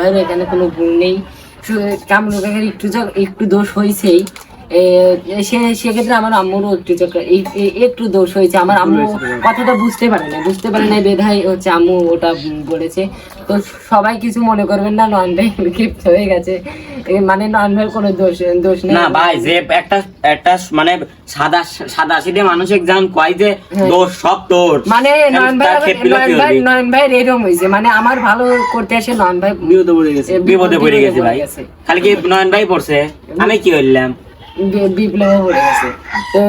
ভাইয়ের এখানে কোনো ভুল নেই। কাকার একটু একটু দোষ হয়েছেই সে সেক্ষেত্রে আমার আম্মুরও একটু একটু দোষ হয়েছে। আমার আম্মু কথাটা বুঝতে পারে না বুঝতে পারে না বেধাই হচ্ছে আম্মু ওটা বলেছে। তো সবাই কিছু মনে করবেন না নয়ন ভাই ক্ষিপ্ত হয়ে গেছে। মানে কোনো দোষ দোষ নেই। না ভাই যে একটা একটা মানে সাদা সাদা সিধে মানুষ একজন কয় যে দোষ সব তোর মানে নয়ন ভাই ভাই এরকম হয়েছে। মানে আমার ভালো করতে আসে নয়ন ভাই বিপদে পড়ে গেছে। বিপদে পড়ে গেছে ভাই। খালি কি নয়ন ভাই পড়ছে? আমি কি হইলাম? বিপ্লবে পড়ে গেছে। তো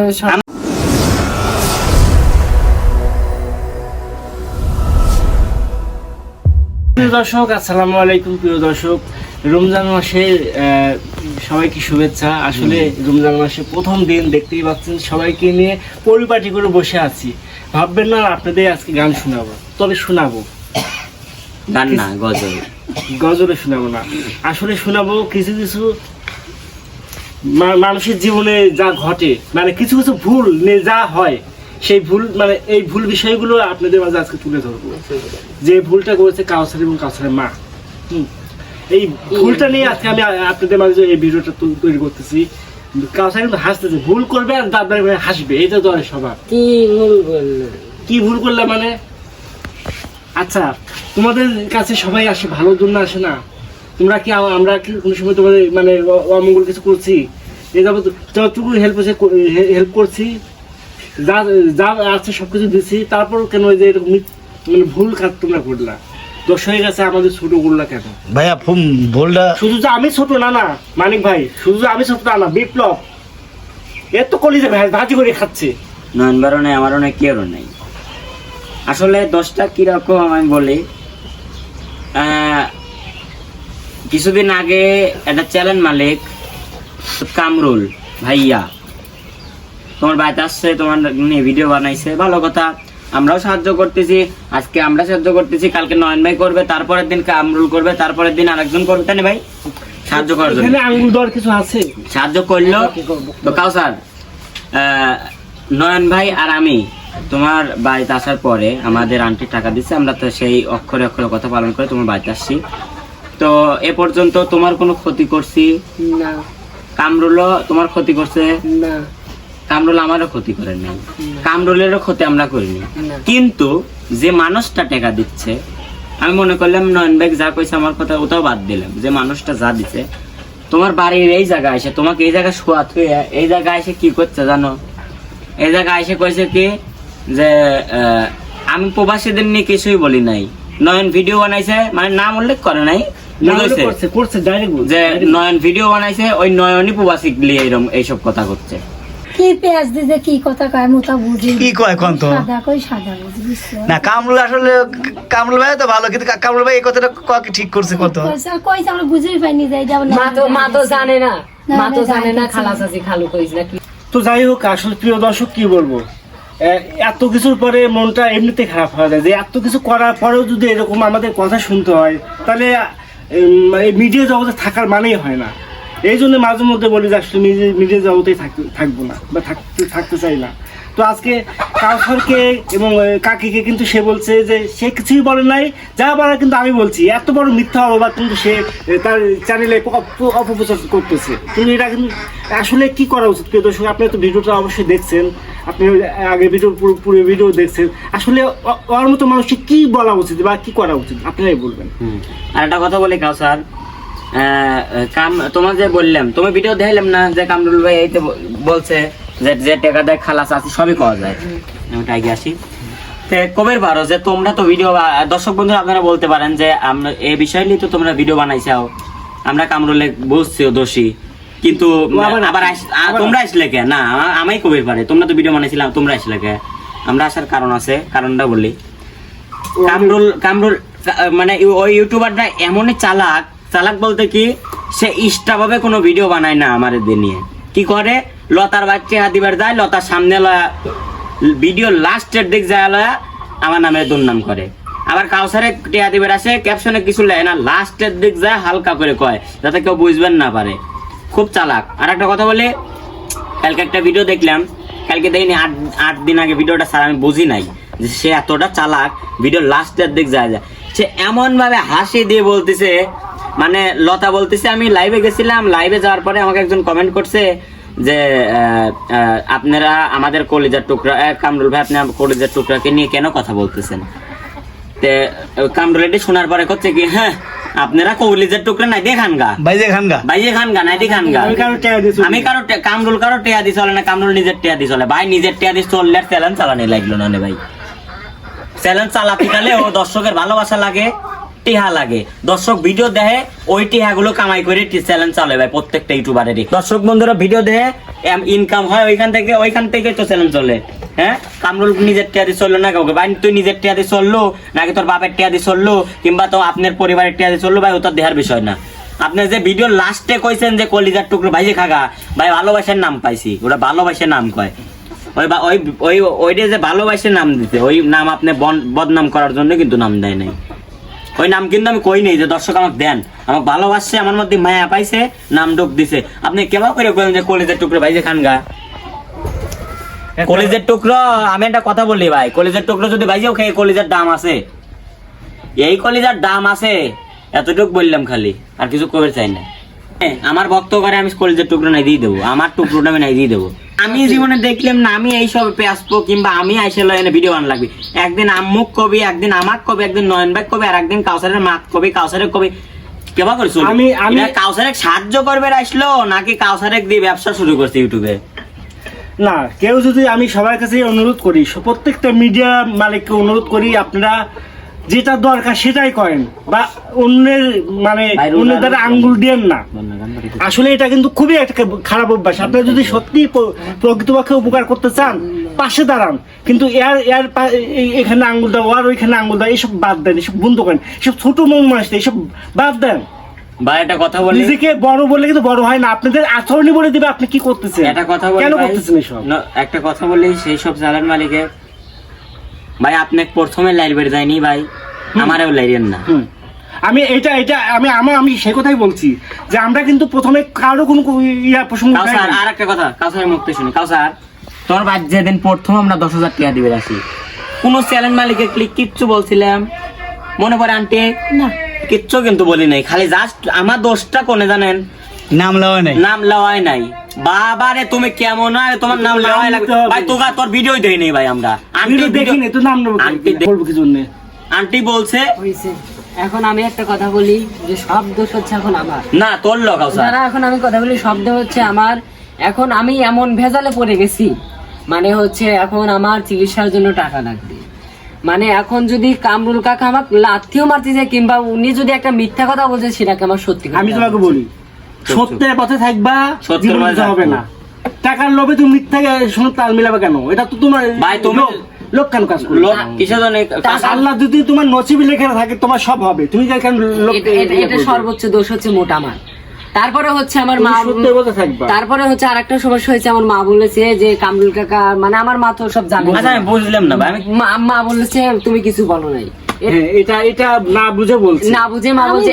প্রিয় দর্শক আসসালামু আলাইকুম প্রিয় দর্শক। রমজান মাসে সবাইকে শুভেচ্ছা। আসলে রমজান প্রথম দিন দেখতেই পাচ্ছেন সবাইকে নিয়ে পরিপাটি করে বসে আছি। ভাববেন না আপনাদের আজকে গান শোনাবো। তবে শোনাবো। গান না গজল। গজলে শোনাবো না। আসলে শোনাবো কিছু কিছু মানুষের জীবনে যা ঘটে মানে কিছু কিছু ভুল যা হয় সেই ভুল মানে এই ভুল বিষয়গুলো আপনাদের মাঝে আজকে তুলে ধরবো। যে ভুলটা করেছে কাউসার এবং কাউসারের মা। এই ভুলটা নিয়ে আজকে আমি আপনাদের মাঝে এই ভিডিওটা তৈরি করতেছি কাউসার কিন্তু হাসতেছে ভুল করবে আর দাদার হাসবে এটা তো স্বভাব কি ভুল বলল কি ভুল করলে মানে? আচ্ছা তোমাদের কাছে সবাই আসে ভালোর জন্য আসে না? তোমরা কি আমরা কি কোনো সময় তোমাদের মানে অমঙ্গল কিছু করছি? এ যাবত যতটুকু হেল্প হচ্ছে হেল্প করছি যা যা আছে সব কিছু দিচ্ছি তারপর কেন ওই যে এরকম মানে ভুল কাজ তোমরা করলা? দোষ হয়ে গেছে আমাদের ছোট করলা কেন? ভাইয়া ভুলটা শুধু যে আমি ছোট না না মানিক ভাই শুধু যে আমি ছোট না না বিপ্লব। এর তো কলিজে ভাই ভাজি করে খাচ্ছে। নয়ন বারো নেই আমারও নেই। কেউ নেই আসলে দশটা কীরকম আমি বলি আহ, কিছুদিন আগে একটা চ্যানেল মালিক কামরুল ভাইয়া তোমার বাড়িতে আসছে তোমার নিয়ে ভিডিও বানাইছে। ভালো কথা আমরাও সাহায্য করতেছি আজকে আমরা সাহায্য করতেছি কালকে নয়ন ভাই করবে তারপরের দিন কামরুল করবে তারপরের দিন আরেকজন করবে তাই ভাই? সাহায্য করার জন্য। আঙ্গুল দেওয়ার কিছু আছে? সাহায্য করল। তো কাউসার আহ, নয়ন ভাই আর আমি তোমার বাড়িতে আসার পরে আমাদের আন্টি টাকা দিচ্ছে আমরা তো সেই অক্ষরে অক্ষরে কথা পালন করে তোমার বাড়িতে আসছি। তো এ পর্যন্ত তোমার কোনো ক্ষতি করছি? না। কামরুলও তোমার ক্ষতি করছে? না। কামরুল আমারও ক্ষতি করে নাই। কামরুলেরও ক্ষতি আমরা করিনি। কিন্তু যে মানুষটা টাকা দিচ্ছে আমি মনে করলাম নয়ন ভাই যা কইছে আমার কথা ওটাও বাদ দিলাম। যে মানুষটা যা দিছে তোমার বাড়ির এই জায়গায় এসে তোমাকে এই জায়গায় শোয়া থুয়ে এই জায়গায় এসে কি করছে জানো? এই জায়গায় এসে কইছে কি যে আহ, আমি প্রবাসীদের নিয়ে কিছুই বলি নাই। নয়ন ভিডিও বানাইছে মানে নাম উল্লেখ করে নাই। না হলে বুঝাইছে করছে করছে ডাইরেক্ট যে নয়ন ভিডিও বানাইছে ওই নয়নই প্রবাসী নিয়ে এরকম এইসব কথা করছে। কি পেঁয়াজ দিতে কি কথা কয় আমি বুঝি কি কয় কোন তো? সাদা কই সাদা বুঝি না কামরুল আসলে কামরুল ভাই তো ভালো কিন্তু কামরুল ভাই এই কথাটা ক- ঠিক করছে কত? কইছে কইছে আমরা বুঝেই পাইনি যাই যাব না মা তো মা তো জানে না। না, মা তো জানে না জানতেছে খালা খালু কইস না তো যাই হোক আসলে প্রিয় দর্শক কি বলব? এত কিছুর পরে মনটা এমনিতে খারাপ হয়ে যায়। যে এত কিছু করার পরেও যদি এরকম আমাদের কথা শুনতে হয় তাহলে মিডিয়া জগতে থাকার মানেই হয় না। এই জন্য মাঝে মধ্যে বলি যে আসলে মিডিয়া জগতেই থাকব না বা থাকতে থাকতে চাই না। তো আজকে কাউসারকে এবং কাকিকে কিন্তু সে বলছে যে, সে কিছুই বলে নাই, যা বলার কিন্তু আমি বলছি। এত বড় মিথ্যা অপবাদ কিন্তু সে তার চ্যানেলে অপপ্রচার করতেছে। কিন্তু এটা কিন্তু আসলে কি করা উচিত? প্রিয় দর্শক, আপনি তো ভিডিওটা অবশ্যই দেখছেন। আপনি আগে ভিডিও, পুরো পুরো ভিডিও দেখছেন। আসলে ওর মতো মানুষকে কি বলা উচিত বা কি করা উচিত? আপনারাই বলবেন। আর একটা কথা বলি, কাউসার। কাম, তোমার যে বললাম, তুমি ভিডিও দেখাইলাম না যে কামরুল ভাই এই তো বলছে। যে যে টাকা দেয় খালাস আছে সবই পাওয়া যায়। আমি টাইগে আসি। কবের পারো যে তোমরা তো ভিডিও দর্শক বন্ধুরা আপনারা বলতে পারেন যে আমরা এই বিষয় নিয়ে তো তোমরা ভিডিও বানাইছাও। আমরা কামরুলে দোষী। কিন্তু আবার- তোমরা আসলে কে? না আ- আমাই কবের পারে? তোমরা তো ভিডিও বানাইছিলাম তোমরা আসলে কে? আমরা আসার কারণ আছে কারণটা বলি। কামরুল কামরুল মানে ওই ইউটিউবারটা এমনই চালাক। চালাক বলতে কি সে ইষ্টাভাবে কোনো ভিডিও বানায় না আমার এদের নিয়ে। কি করে? লতার বাচ্চা হাতিবার যায়, লতার সামনে লয়া ভিডিও লাস্টের দিক যায় লয়া আমার নামে দুর্নাম করে। আবার কাউসারে টিয়া দিবার আসে ক্যাপশনে কিছু লেয় না লাস্টের দিক যায় হালকা করে কয়, যাতে কেউ বুঝবেন না পারে। খুব চালাক। আর একটা কথা বলে, কালকে একটা ভিডিও দেখলাম, কালকে দেখিনি, আট আট দিন আগে ভিডিওটা স্যার আমি বুঝি নাই যে সে এতটা চালাক ভিডিও লাস্টের দিক যায় যায়। সে এমন ভাবে হাসি দিয়ে বলতেছে মানে লতা বলতেছে, আমি লাইভে গেছিলাম লাইভে যাওয়ার পরে আমাকে একজন কমেন্ট করছে যে আপনারা আমাদের কলিজার টুকরা কামরুল ভাই আপনি কলিজার টুকরাকে নিয়ে কেন কথা বলতেছেন? তে কামরুল এটি শোনার পরে করছে কি হ্যাঁ আপনারা কলিজার টুকরা নাই দেখান গা। বাইজে খান গা। ভাইয়ে খান গা নাই দেখান গা। আমি কারও টাকা দিয়ে চলি। আমি কারও কামরুল কারও টেয়া দি চলে না কামরুল নিজের টেয়া দি চলে। ভাই নিজের টেয়া দি চললে আর চ্যালেঞ্জ চালানি লাগল না রে ভাই। চ্যালেঞ্জ চালাতে গেলে ও দর্শকের ভালোবাসা লাগে। টিহা লাগে। দর্শক, ভিডিও দেখে ওই টিহা গুলো কামাই করে চ্যালেঞ্জ চালে ভাই, প্রত্যেকটা ইউটিউবারেরই। দর্শক, বন্ধুরা, ভিডিও দেখে ইনকাম হয়, ওইখান থেকে ওইখান থেকে তো চ্যালেঞ্জ চলে। হ্যাঁ? কামরুল নিজের টিয়া দিয়ে চলল না কাউকে? ভাই, তুই নিজের টিয়া দিয়ে চলল? নাকি তোর বাপের টিয়া দিয়ে চলল? কিংবা তো আপনার পরিবারের টিয়া দিয়ে চলল? ভাই, ও তোর দেহার বিষয় না। আপনি যে ভিডিও লাস্টে কইছেন যে কলিজার টুকরো ভাইজে খাগা, ভাই, ভালোবাসার নাম পাইছি। ওটা ভালোবাসার নাম কয়। ওই ওই ওই ওইটা যে ভালোবাসে নাম দিতে ওই নাম আপনি বদনাম করার জন্য কিন্তু নাম দেয় নাই। ওই নাম কিন্তু আমি কই নেই যে দর্শক আমাকে দেন। আমাকে ভালোবাসছে আমার মধ্যে মায়া পাইছে নাম ডোক দিছে। আপনি কেবা করে কইলেন যে কলেজের টুকরো ভাইজে খান গা কলেজের টুকরো আমি একটা কথা বলি ভাই কলেজের টুকরো যদি ভাইজেও খেয়ে কলেজের দাম আছে। এই কলেজের দাম আছে এতটুক বললাম খালি আর কিছু কবে চাই না। হ্যাঁ, আমার ভক্ত করে আমি কলেজের টুকরো নাই দিয়ে দেবো আমার টুকরোটা আমি নাই দিয়ে দেবো। আমি জীবনে দেখলাম না আমি এইসব আসব কিংবা আমি আইসে এনে ভিডিও বান লাগবে। একদিন আম্মুক কবি একদিন আমাক কবি একদিন নয়ন ভাই কবি আর একদিন কাউসারের মাক কবি কাউসারের কবি। কেবা করছ? আমি- আমি- কাউসারের সাহায্য করবে আসলো নাকি কাউসারের দিয়ে ব্যবসা শুরু করছে ইউটিউবে? না কেউ যদি আমি সবার কাছে অনুরোধ করি প্রত্যেকটা মিডিয়া মালিককে অনুরোধ করি আপনারা যেটা দরকার সেটাই করেন বা অন্যের মানে অন্যের দ্বারা আঙ্গুল দিয়েন না। আসলে এটা কিন্তু খুবই একটা খারাপ অভ্যাস। আপনারা যদি সত্যি প্রকৃতপক্ষে উপকার করতে চান পাশে দাঁড়ান। কিন্তু এর এর এখানে আঙ্গুল দাও আর ওইখানে আঙ্গুল দাও এসব বাদ দেন এসব বন্ধ করেন। এসব ছোট মন মানুষ এসব বাদ দেন। ভাই একটা কথা বলি। নিজেকে বড় বলে কিন্তু বড় হয় না। আপনাদের আচরণই বলে দিবে আপনি কি করতেছেন। একটা কথা বলি কেন। করতেছেন এসব? একটা কথা বলি সেই সব চ্যানেল মালিকের ভাই আপনি প্রথমে লাইব্রেরি যায়নি ভাই। আমারও লাইরেন না। আমি এটা এটা আমি আমার আমি সে কথাই বলছি যে আমরা কিন্তু প্রথমে কারও কোনো ইয়া প্রসঙ্গ উঠাইনি। আর একটা কথা কাউসারের মুক্তি শুনি কাউসার তোর বাদ যেদিন প্রথম আমরা দশ হাজার টাকা দিবে আসি কোন চ্যানেল মালিকের ক্লিক কিচ্ছু বলছিলাম? মনে পড়ে আন্টি? না। কিচ্ছু কিন্তু বলি নাই খালি জাস্ট আমার দোষটা কোনে জানেন? নাম লওয়া নাই। নাম লওয়াই নাই। বাবারে তুমি কেমন? হয় তোমার নাম লওয়াই লাগবে। ভাই তোকে তোর ভিডিও দেই নাই ভাই আমরা। আন্টি দেখি না তো নাম নেব আন্টি বলব কি জন্যে? আন্টি বলছে এখন আমি একটা কথা বলি যে সব দোষ হচ্ছে এখন আমার। না তোর লগ কাউসার যারা এখন আমি কথা বলি শব্দ হচ্ছে আমার। এখন আমি এমন ভেজালে পড়ে গেছি। মানে হচ্ছে এখন আমার চিকিৎসার জন্য টাকা লাগবে। মানে এখন যদি কামরুল কাকা আমার লাথিও মারতেছে কিংবা উনি যদি একটা মিথ্যা কথা বলছে সেটাকে আমার সত্যি আমি তোমাকে বলি সত্যের পথে থাকবা সত্যের পথে হবে না। টাকার লোভে তুমি মিথ্যা শোনো তাল মিলাবে কেন? এটা তো তোমার ভাই, তুমি- লোক কেন কাজ করবে লোক কিসের জন্য আল্লাহ যদি তোমার নসিবে লেখা থাকে তোমার সব হবে। তুমি কেন লোক এটা- এটা- এটা সর্বোচ্চ দোষ হচ্ছে মোটা আমার। তারপরে হচ্ছে আমার মা তারপরে হচ্ছে আরেকটা সমস্যা হয়েছে আমার মা বলেছে যে কামরুল কাকা মানে আমার মা তো সব জানে। আচ্ছা আমি বুঝলাম না ভাই। মা মা বলেছে তুমি কিছু বলো নাই। এটা এটা না বুঝে বলছি। না বুঝে মা আমি বলছে।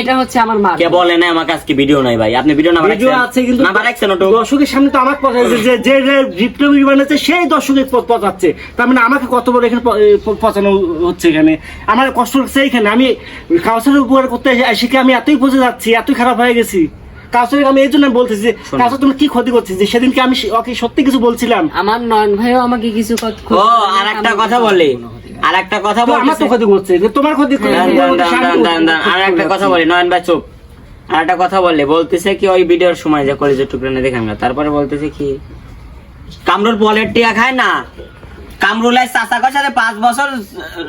এটা হচ্ছে আমার মা। কে বলে না আমাকে আজকে ভিডিও নাই ভাই? আপনি ভিডিও না ভিডিও আছে কিন্তু না বানাচ্ছেন ওটু? দর্শকের সামনে তো আমার কথা যে যে বানাচ্ছে সেই দর্শকের পচাচ্ছে। তার মানে আমাকে কত বড় এখানে পচানো হচ্ছে এখানে। আমার কষ্ট হচ্ছে এইখানে। আমি কাউসারের উপকার করতে এসে আমি এতই পচে যাচ্ছি এতই খারাপ হয়ে গেছি? কাউসারকে আমি এই জন্য বলতেছি যে কাউসার তুমি কি ক্ষতি করছিস? যে সেদিনকে আমি ওকে সত্যি কিছু বলছিলাম। আমার নয়ন ভাইও আমাকে কিছু কথা ও আর একটা কথা বলি। আর একটা কথা আমার তো ক্ষতি করছে তোমার ক্ষতি। আর একটা কথা বলি নয়ন ভাই চুপ। আর একটা কথা বললে বলতেছে কি ওই ভিডিওর সময় যে কলেজের দেখান না তারপরে বলতেছে কি কামরুল বলের টিয়া খায় না। কামরুল চাচাকর সাথে পাঁচ বছর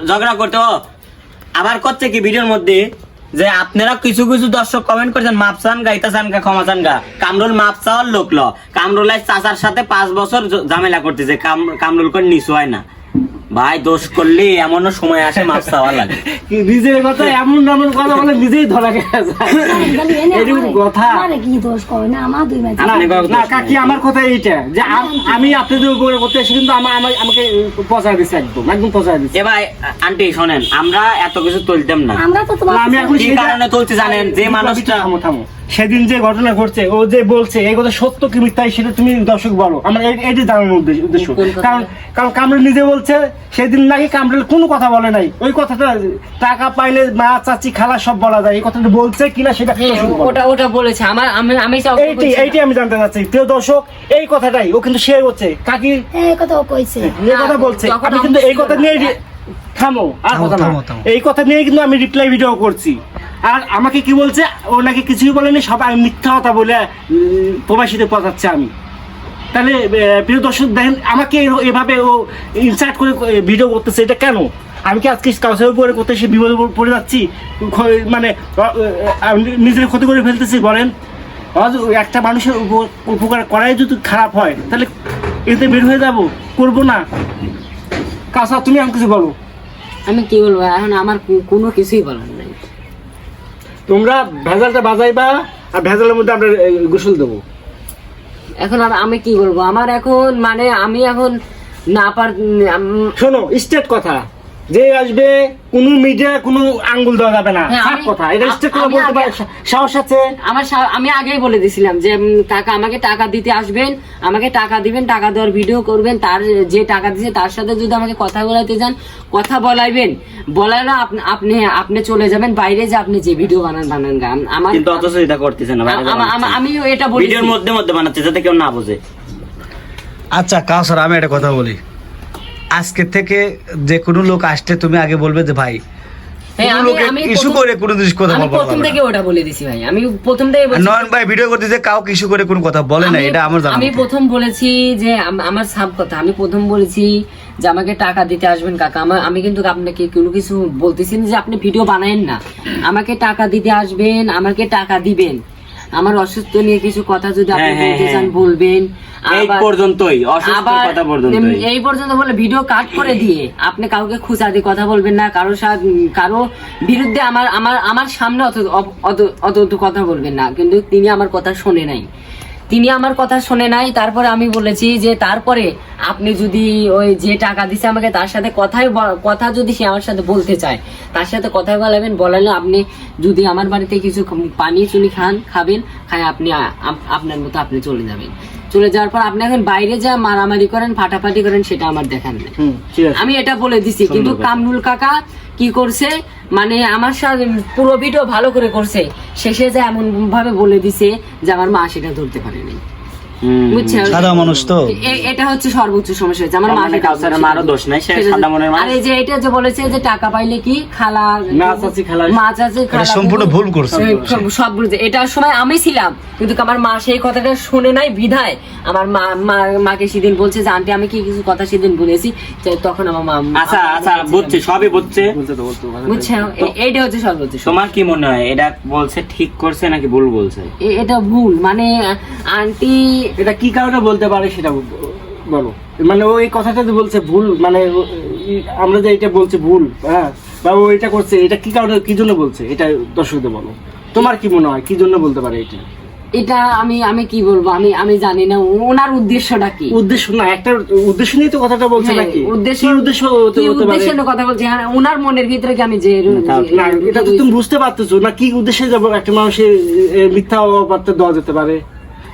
ঝগড়া করতো আবার করছে কি ভিডিওর মধ্যে যে আপনারা কিছু কিছু দর্শক কমেন্ট করছেন মাপসান গাইতাসান গা ক্ষমাসান গা কামরুল মাপ চাওয়ার লোক ল। কামরুল আজ চাচার সাথে পাঁচ বছর ঝামেলা করতেছে কামরুল করে নিচু হয় না। ভাই দোষ করলে এমনও সময় আসে মাপ চাওয়া লাগে। নিজের কথা এমন এমন কথা বলে নিজেই ধরা খেয়ে যায়। এরকম কথা। কি দোষ করে? না আমার দুই না, আপনি কাউকে কাকি আমার কথা এইটা যে আমি আপনাদের উপরে করতে এসে কিন্তু আমার আমাকে পচায় দিচ্ছে একদম একদম পচায় দিচ্ছে এ ভাই আন্টি শোনেন আমরা এত কিছু তুলতাম না। আমরা তো তোমার আমি এখন কি কারণে তুলছি জানেন? যে মানুষটা থামো থামো। সেদিন যে ঘটনা ঘটছে ও যে বলছে এই কথা সত্য কি মিথ্যাই সেটা তুমি দর্শক বলো। আমার এইটাই জানানোর উদ্দেশ্য? কারণ কারণ কামরুল নিজে বলছে সেদিন নাকি কামরুল কোনো কথা বলে নাই। ওই কথাটা টাকা পাইলে মা চাচি খালা সব বলা যায়। এই কথাটা বলছে কিনা সেটা। ওটা ওটা বলেছে। আমার আমি আমি এইটি এইটি আমি জানতে চাচ্ছি। প্রিয় দর্শক এই কথাটাই। ও কিন্তু শেয়ার করছে। কাকি এই কথা ও কইছে। এই কথা বলছে। আমি কিন্তু এই কথা নিয়ে থামো আর কথা না। থামো, থামো। এই কথা নিয়ে কিন্তু আমি রিপ্লাই ভিডিও করছি। আর আমাকে কি বলছে? ও নাকি কিছুই বলেনি সব আমি মিথ্যা কথা বলে প্রবাসীতে পচাচ্ছে আমি। তাহলে প্রিয় দর্শক, দেখেন, আমাকে এভাবে ও ইনসার্ট করে ভিডিও করতেছে, এটা কেন? আমি কি আজকে কাউসের উপরে করতে সে বিপদে পড়ে যাচ্ছি? মানে নিজের ক্ষতি করে ফেলতেছি, বলেন। একটা মানুষের উপ- উপকার করাই যদি খারাপ হয়, তাহলে এতে বের হয়ে যাব, করব না। কাসা তুমি আমি কিছু বলো। আমি কি বলব? এখন আমার কোনো কিছুই বলার নাই। তোমরা ভেজালটা বাজাইবা আর ভেজালের মধ্যে আমরা গোসল দেবো। এখন আর আমি কি বলব? আমার এখন মানে আমি এখন না পার শোনো স্টেট কথা। যে আসবে কোনো মিডিয়া কোনো আঙ্গুল দেওয়া যাবে না। হ্যাঁ, আমি- কথা। এটা স্টেট কথা বলতে পারে সাহস আছে? আমার আমি আগেই বলে দিছিলাম যে টাকা আমাকে টাকা দিতে আসবেন আমাকে টাকা দিবেন টাকা দেওয়ার ভিডিও করবেন তার যে টাকা দিছে তার সাথে যদি আমাকে কথা বলাইতে যান কথা বলাইবেন। বলাইলে আপনি আপনি আপনি চলে যাবেন বাইরে যে আপনি যে ভিডিও বানান বানান গা। আম- আমার কিন্তু অথচ এটা করতেছে না আমা- এটা বলি ভিডিওর মধ্যে মধ্যে বানাচ্ছে যাতে কেউ না বোঝে। আচ্ছা কাউসার আমি একটা কথা বলি। আজকে থেকে যে কোনো লোক আসলে তুমি আগে বলবে যে ভাই হ্যাঁ, আমি- ইস্যু প্রথম- করে কোনো জিনিস কথা বলব প্রথম থেকে ওটা বলে দিছি ভাই। আমি প্রথম থেকে নয়ন ভাই ভিডিও করতেছে কাউকে ইস্যু করে কোনো কথা বলে না এটা আমার জানা আমি প্রথম বলেছি যে আমার সাব কথা। আমি প্রথম বলেছি যে আমাকে টাকা দিতে আসবেন কাকা। আমার আমি কিন্তু আপনাকে কোনো কিছু বলতেছি যে আপনি ভিডিও বানায়েন না। আমাকে টাকা দিতে আসবেন আমাকে টাকা দিবেন। আমার অসুস্থ নিয়ে কিছু কথা যদি আপনি হ্যাঁ, হ্যাঁ, বলতে চান হ্যাঁ। বলবেন। এই পর্যন্তই অসুস্থ কথা পর্যন্তই। এই পর্যন্ত বলে ভিডিও কাট করে দিয়ে আপনি কাউকে খুঁজা দিয়ে কথা বলবেন না কারও সাথে কারও বিরুদ্ধে আমার আমার আমার সামনে অত অত অত কথা বলবেন না। কিন্তু তিনি আমার কথা শোনে নাই। তিনি আমার কথা শোনে নাই তারপরে আমি বলেছি যে তারপরে আপনি যদি ওই যে টাকা দিছে আমাকে তার সাথে কথাই কথা যদি সে আমার সাথে বলতে চায় তার সাথে কথা বলাবেন বলালে আপনি যদি আমার বাড়িতে কিছু পানি চুনি খান খাবেন খায় আপনি আপনার মতো আপনি চলে যাবেন। চলে যাওয়ার পর আপনি এখন বাইরে যা মারামারি করেন ফাটাফাটি করেন সেটা আমার দেখার নেই। আমি এটা বলে দিছি কিন্তু কামরুল কাকা কি করছে মানে আমার সাথে পুরো ভিডিও ভালো করে করছে শেষে যে এমন ভাবে বলে দিছে যে আমার মা সেটা ধরতে পারেনি। বুঝছেন? সাদা মানুষ তো। এটা হচ্ছে সর্বোচ্চ সমস্যা আমার মারও দোষ নাই, সে সাদা মনের মানুষ। আর এই যে এটা যে বলেছে যে টাকা পাইলে কি খালা মা চাচি খালা। মা চাচি এটা খালা সম্পূর্ণ ভুল করছে। সব- এটার সময় আমি ছিলাম কিন্তু আমার মা সেই কথাটা শুনে নাই বিধায়। আমার মা মাকে সেদিন বলছে যে আন্টি আমি কি কিছু কথা সেদিন বলেছি? তখন আমার মা আচ্ছা আচ্ছা বুঝছি সবই বুঝছে। বুঝছ? এইটা হচ্ছে সর্বোচ্চ তোমার কি মনে হয় এটা বলছে ঠিক করছে নাকি ভুল বলছে? এ- এটা ভুল। মানে আন্টি এটা কি কারণে বলতে পারে সেটা বলো। মানে ও এই কথাটা যে বলছে ভুল মানে আমরা যে এটা বলছে ভুল হ্যাঁ? বা ও এটা করছে এটা কি কারণে কি জন্য বলছে? এটা দর্শকদের বলো। তোমার কি মনে হয় কি জন্য বলতে পারে এটা? এটা আমি আমি কি বলব? আমি আমি জানি না। ওনার উদ্দেশ্যটা কি? উদ্দেশ্য না একটা উদ্দেশ্য নিয়ে তো কথাটা বলছে হ্যাঁ, নাকি? উদ্দেশ্য কি উদ্দেশ্য পারে? উদ্দেশ্যে কথা বলছে? হ্যাঁ ওনার মনের ভিতরে কি আমি যে এটা তো তুমি বুঝতে পারতেছো। না কি উদ্দেশ্যে যাব? একটা মানুষের মিথ্যা অপবাদটা দেওয়া যেতে পারে।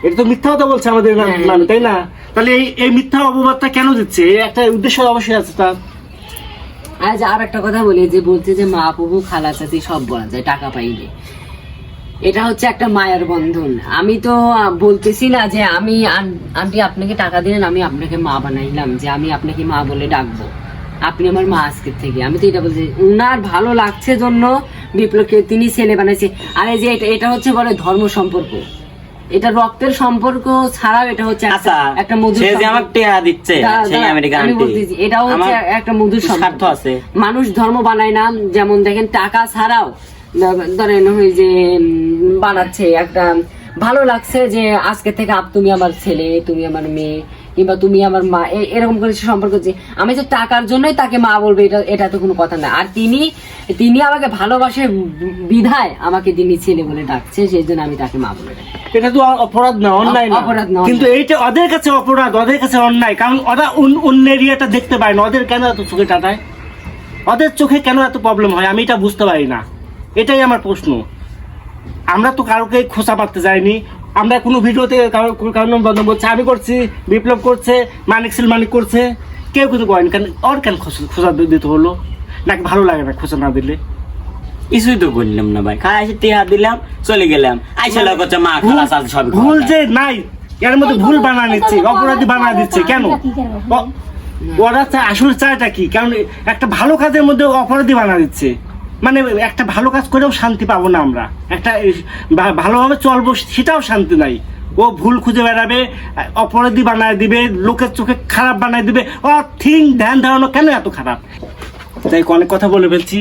এটা তো মিথ্যা কথা বলছে আমাদের না- হ্যাঁ। নামে তাই না? তাহলে এই এই মিথ্যা অপবাদটা কেন দিচ্ছে? এই একটা উদ্দেশ্য অবশ্যই আছে তার আজ আর একটা কথা বলি যে বলছে যে মা প্রভু খালা চাচি সব বলা যায় টাকা পাইলে। এটা হচ্ছে একটা মায়ের বন্ধন। আমি তো বলতেছি না যে আমি আন- আন্টি আপনাকে টাকা দিলেন আমি আপনাকে মা বানাইলাম যে আমি আপনাকে মা বলে ডাকবো। আপনি আমার মা আজকের থেকে। আমি তো এটা বলছি উনার ভালো লাগছে জন্য বিপ্লবকে তিনি ছেলে বানাইছে। আর এই যে এটা এটা হচ্ছে বলে ধর্ম সম্পর্ক। এটা রক্তের সম্পর্ক ছাড়াও এটা হচ্ছে একটা- আচ্ছা মধুর সে যে আমাকে টেয়া দিচ্ছে সেই আমেরিকান আমি বলতেছি, হচ্ছে একটা মধুর স্বার্থ সম্পর্ক আছে। মানুষ ধর্ম বানায় না যেমন দেখেন টাকা ছাড়াও ধরেন ওই যে বানাচ্ছে একটা ভালো লাগছে যে আজকে থেকে আপ তুমি আমার ছেলে তুমি আমার মেয়ে কিংবা তুমি আমার মা এরকম করে সম্পর্ক যে আমি যে টাকার জন্যই তাকে মা বলব এটা এটা তো কোনো কথা না। আর তিনি তিনি আমাকে ভালোবাসে বিধায় আমাকে তিনি ছেলে বলে ডাকছে সেই জন্য আমি তাকে মা বলে ডাকি। এটা তো অপরাধ না অন্যায় না। অপরাধ না, কিন্তু এইটা ওদের কাছে অপরাধ ওদের কাছে অন্যায়। কারণ ওরা অন্য- অন্য এরিয়াটা দেখতে পায় না ওদের কেন এত চোখে টাটায়? ওদের চোখে কেন এত প্রবলেম হয় আমি এটা বুঝতে পারি না। এটাই আমার প্রশ্ন। আমরা তো কারোকে খোঁচা পারতে যাইনি আমরা কোনো ভিডিওতে কারও কারও নাম করছে আমি করছি বিপ্লব করছে মানিক সিল মানিক করছে কেউ কিছু করেনি কেন ওর কেন খোঁচা দিতে হলো? নাকি ভালো লাগে না খোঁচা না দিলে? কিছুই তো করলাম না ভাই। খাই এসে টিহা দিলাম চলে গেলাম। আইসা লোক হচ্ছে মা খালাস আজ সবই ভুল যে নাই এর মধ্যে ভুল বানা নিচ্ছে অপরাধী বানা দিচ্ছে কেন? ওরা চা- আসলে চায়টা কি? কারণ একটা ভালো কাজের মধ্যে অপরাধী বানা দিচ্ছে। মানে একটা ভালো কাজ করেও শান্তি পাবো না আমরা। একটা ভালোভাবে চলবো সেটাও শান্তি নাই। ও ভুল খুঁজে বেড়াবে, অপরাধী বানায় দিবে, লোকের চোখে খারাপ বানায় দিবে ও থিং, ধ্যান, ধারণা কেন এত খারাপ? তাই অনেক কথা বলে ফেলছি।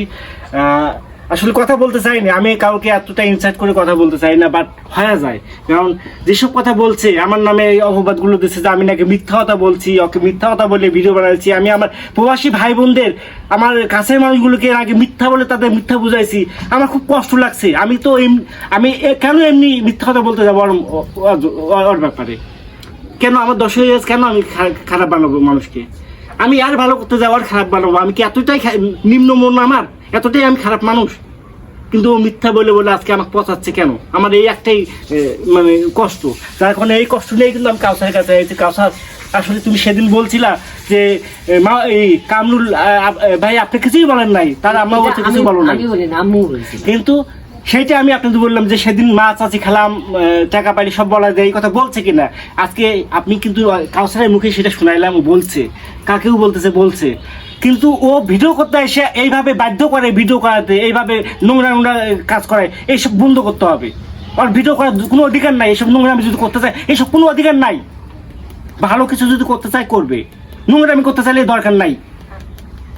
আসলে কথা বলতে চাইনি। আমি কাউকে এতটা ইনসাইট করে কথা বলতে চাই না বাট হয়ে যায়। কারণ যেসব কথা বলছে, আমার নামে এই অপবাদগুলো দিচ্ছে যে আমি নাকি মিথ্যা কথা বলছি, ওকে মিথ্যা কথা বলে ভিডিও বানাচ্ছি আমি আমার প্রবাসী ভাই বোনদের আমার কাছের মানুষগুলোকে আগে মিথ্যা বলে তাদের মিথ্যা বুঝাইছি। আমার খুব কষ্ট লাগছে। আমি তো আমি কেন এমনি মিথ্যা কথা বলতে যাব ওর ব্যাপারে? কেন আমার দশ হয়ে কেন আমি খারাপ বানাবো মানুষকে? আমি আর ভালো করতে যাওয়ার খারাপ বানাবো? আমি কি এতটাই নিম্ন মন আমার? এতটাই আমি খারাপ মানুষ। কিন্তু ও মিথ্যা বলে বলে আজকে আমাকে পচাচ্ছে কেন? আমার এই একটাই মানে কষ্ট। যার কারণে এই কষ্ট নিয়ে কিন্তু আমি কাউসারের কাছে এসেছি কাউসার আসলে তুমি সেদিন বলছিলা যে মা এই কামরুল ভাই আপনি কিছুই বলেন নাই। তার আম্মা বলছে কিছু বলি না কিন্তু সেইটা আমি আপনাদের বললাম যে সেদিন মাছ আছে খেলাম টাকা পাইলে সব বলা যায়। এই কথা বলছে কিনা? আজকে আপনি কিন্তু কাউসারের মুখে সেটা শুনাইলাম বলছে। কাকেও বলতেছে বলছে। কিন্তু ও ভিডিও করতে এসে এইভাবে বাধ্য করে ভিডিও করাতে, এইভাবে নোংরা নোংরা কাজ করে, এইসব বন্ধ করতে হবে। আর ভিডিও করার কোনো অধিকার নাই, এইসব নোংরামি যদি করতে চায়, এইসব কোনো অধিকার নাই। ভালো কিছু যদি করতে চায়, করবে। নোংরামি করতে চাইলে দরকার নাই।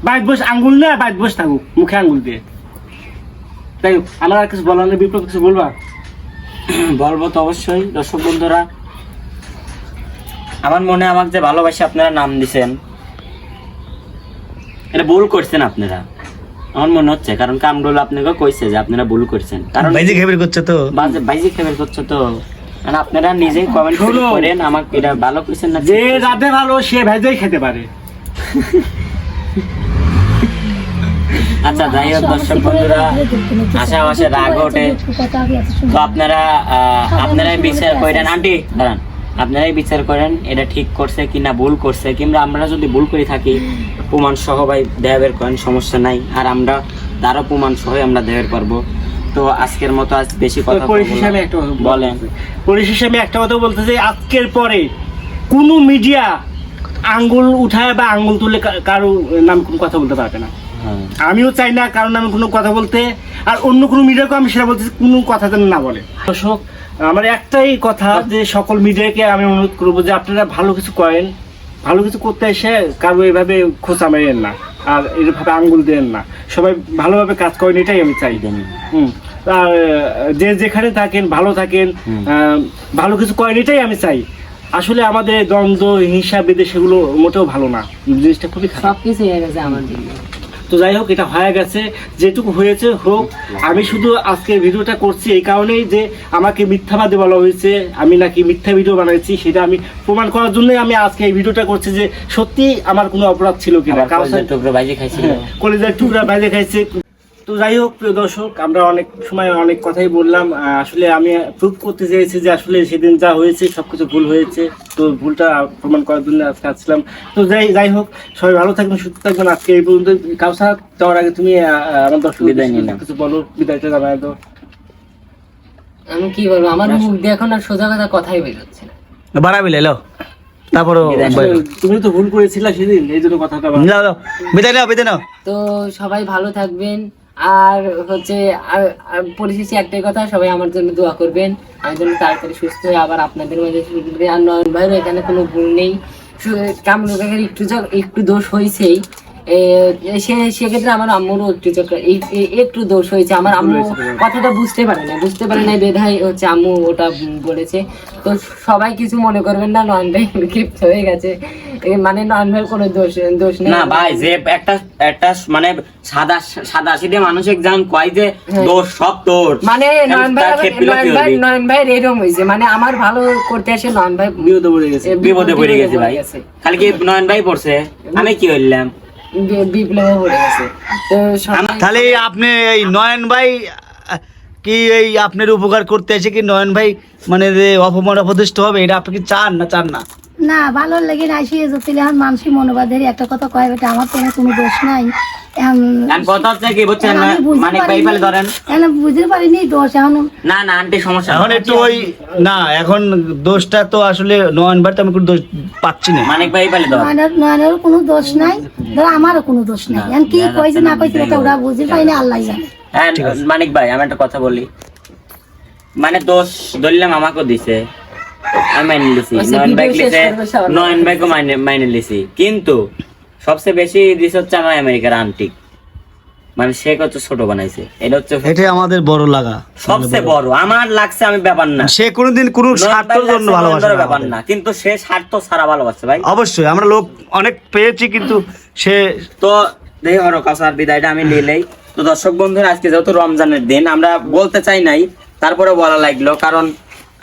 বাইট বস আঙ্গুল নেয় বাইট বস থাকুক, মুখে আঙ্গুল দিয়ে। তাই আমার আর কিছু বলার নেই, বিপ্লব, কিছু বলবা? বলব তো অবশ্যই, দর্শক বন্ধুরা। আমার মনে আমাকে যে ভালোবাসে, আপনারা নাম দিছেন। এটা ভুল করছেন আপনারা। আমার মনে হচ্ছে কারণ কামরুল আপনাকে কইছে যে আপনারা ভুল করছেন। কারণ বাইজি খেবির করছে তো। বাজে বাইজি খেবের করছে তো। মানে আপনারা নিজেই কমেন্ট করেন আমাকে এটা ভালো করছেন না যে রাধে ভালো সে ভেজেই খেতে পারে। আচ্ছা যাই হোক দর্শক বন্ধুরা আশা আশা রাগ ওঠে। তো আপনারা আহ, আপনারাই বিচার করেন আন্টি দাঁড়ান। আপনারাই বিচার করেন এটা ঠিক করছে কি না ভুল করছে কিংবা আমরা যদি ভুল করে থাকি প্রমাণ সহ ভাই দেয়া বের করেন সমস্যা নাই। আর আমরা তারও প্রমাণ সহই আমরা দেয়া বের করব। তো আজকের মতো আজ বেশি কথা পরিশেষে আমি একটা বলেন। পরিশেষে আমি একটা কথা বলতে চাই। আজকের পরে কোনো মিডিয়া আঙ্গুল উঠায় বা আঙ্গুল তুলে কারও নাম কোনো কথা বলতে পারবে না। হ্যাঁ। আমিও চাই না কারণ নামে কোনো কথা বলতে আর অন্য কোনো মিডিয়াকে আমি সেটা বলতে চাই, কোনো কথা যেন না বলে। দর্শক আমার একটাই কথা যে সকল মিডিয়াকে আমি অনুরোধ করব যে আপনারা ভালো কিছু করেন ভালো কিছু করতে এসে কারও এভাবে খোঁচা মেরেন না আর এভাবে আঙ্গুল দেন না। সবাই ভালোভাবে কাজ করেন এটাই আমি চাই। হুম। আর যে যেখানে থাকেন ভালো থাকেন আহ, ভালো কিছু করেন এটাই আমি চাই। আসলে আমাদের দ্বন্দ্ব হিংসা বিদেশ সেগুলো মোটেও ভালো না। জিনিসটা খুবই খারাপ। সবকিছু হয়ে গেছে আমার জন্য তো যাই হোক এটা হয়ে গেছে। যেটুকু হয়েছে হোক আমি শুধু আজকে ভিডিওটা করছি এই কারণেই যে আমাকে মিথ্যাবাদী বলা হয়েছে আমি নাকি মিথ্যা ভিডিও বানাইছি সেটা আমি প্রমাণ করার জন্যই আমি আজকে এই ভিডিওটা করছি যে সত্যি আমার কোনো অপরাধ ছিল কিনা। কলেজের টুকরা বাইরে খাইছে হ্যাঁ, কলেজের টুকরা বাইরে খাইছে তো যাই হোক প্রিয় দর্শক আমরা অনেক সময় অনেক কথাই বললাম। আসলে আমি প্রুভ করতে চেয়েছি যে আসলে সেদিন যা হয়েছে সবকিছু ভুল হয়েছে। তো ভুলটা প্রমাণ করার জন্য আজকে আসছিলাম তো যাই যাই হোক সবাই ভালো থাকবেন সুস্থ থাকবেন। আজকে এই পর্যন্ত কাউসার যাওয়ার আগে তুমি আমার দর্শক বিদায় নিলাম। কিছু বলো বিদায়টা জানাই দাও। আমি কি বলব? আমার মুখ দিয়ে এখন আর সোজা কথা কথাই বেরোচ্ছে না। বাড়াবি লো। তুমি তো ভুল করেছিলা সেদিন এই জন্য কথাটা বিদায় নাও বিদায় নাও। তো সবাই ভালো থাকবেন। আর হচ্ছে পরিশেষে একটাই কথা, সবাই আমার জন্য দোয়া করবেন। আমি যেন তাড়াতাড়ি সুস্থ হয়ে আবার আপনাদের মাঝে আর নয়ন ভাইয়ের এখানে কোনো ভুল নেই। কামরুল একটু একটু দোষ হয়েছেই সে সেক্ষেত্রে আমার আম্মুরও একটু একটু দোষ হয়েছে। আমার আম্মু কথাটা বুঝতে পারে না বুঝতে পারে না বেধাই হচ্ছে আম্মু ওটা বলেছে। তো সবাই কিছু মনে করবেন না নয়ন ভাই হয়ে গেছে। মানে নয়ন ভাইয়ের কোনো দোষ দোষ নেই। না ভাই যে একটা একটা মানে সাদা সাদা সিধে মানুষ একজন কয় যে দোষ সব তোর মানে নয়ন ভাই নয়ন ভাই নয়ন ভাই এরকম হয়েছে। মানে আমার ভালো করতে আসে নয়ন ভাই বিপদে পড়ে গেছে। বিপদে পড়ে গেছে ভাই। খালি কি নয়ন ভাই পড়ছে? আমি কি হইলাম? বিপ্লবে পড়ে গেছে। তো তাহলে আপনি এই নয়ন ভাই কি এই আপনার উপকার করতে এসে কি নয়ন ভাই মানে যে অপমান অপদৃষ্ট হবে এটা আপনি কি চান না চান না? না ভালো লেগে আসি যদি এখন মানুষই মনোবাদের একটা কথা কয় বেটা আমার তো কোনো দোষ নাই। কথা হচ্ছে কি বুঝছেন এখন আমি মানিক ভাই ধরেন। বুঝতে পারিনি দোষ এখন। না না আন্টি সমস্যা। এখন একটু ওই না এখন দোষটা তো আসলে নয়ন তো আমি কোনো দোষ পাচ্ছি না। মানিক ভাই ধরেন নয়নের কোনো দোষ নাই ধর আমারও কোনো দোষ নাই। এখন কি কইছে না কইছে এটা ওরা বুঝতে পারিনি আল্লাহ জানে। হ্যাঁ মানিক ভাই আমি একটা কথা বলি। মানে দোষ ধরলাম আমাকেও দিছে। আমি মাইনে লিছি আচ্ছা, নয়ন ভাই লিছে নয়ন ভাইকে মাইনে মাইনে লিছি কিন্তু সবচেয়ে বেশি দিছে হচ্ছে আমার আমেরিকার আন্টি। মানে সে কত ছোট বানাইছে। এটা হচ্ছে এটাই আমাদের বড় লাগা। সবচেয়ে বড়। আমার লাগছে আমি ব্যাপার না। সে কোনোদিন কোনো স্বার্থের জন্য ভালোবাসে না ব্যাপার না। কিন্তু সে স্বার্থ ছাড়া ভালোবাসে ভাই। অবশ্যই আমরা লোক অনেক পেয়েছি কিন্তু সে তো দেখি হরো কাসার বিদায়টা আমি নিলেই তো দর্শক বন্ধুরা আজকে যেহেতু রমজানের দিন আমরা বলতে চাই নাই তারপরে বলা লাগল কারণ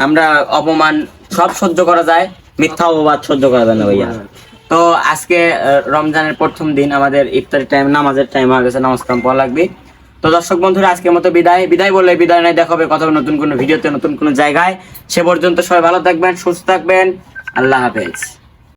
আমরা অপমান সব সহ্য করা যায় মিথ্যা অপবাদ সহ্য করা যায় না ভাইয়া। তো আজকে রমজানের প্রথম দিন আমাদের ইফতারি টাইম নামাজের টাইম হয়ে গেছে, নামাজ কাম পড়া লাগবে। তো দর্শক বন্ধুরা, আজকের মতো বিদায়। বিদায় বলে বিদায় নাই দেখাবে কত নতুন কোনো ভিডিওতে, নতুন কোনো জায়গায়। সে পর্যন্ত সবাই ভালো থাকবেন, সুস্থ থাকবেন। আল্লাহ হাফেজ।